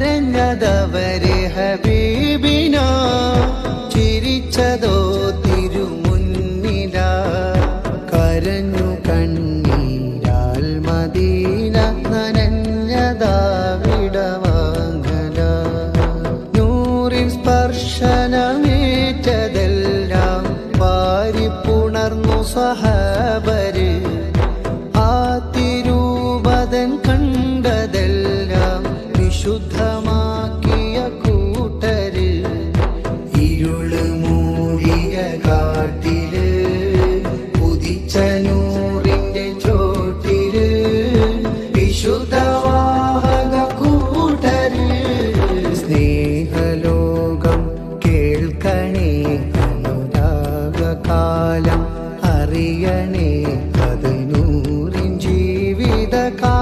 കരഞ്ഞതവരെ ഹബീബിനോ ചിരിച്ചതോ തിരുമുന്നില കരഞ്ഞു കണ്ണീരാൽ മദീന നനഞ്ഞതാവിടവാങ്ങല നൂറിൻ സ്പർശനമേറ്റതെല്ലാം പാരിപ്പുണർന്നു സഹബര്. ആ തിരൂപതൻ കണ്ടതെല്ലാം വിശുദ്ധ ഭാരവാഹക സ്നേഹലോകം കേൾക്കണേ അനുരാഗകാലം അറിയണേ. അത് ജീവിതകാലം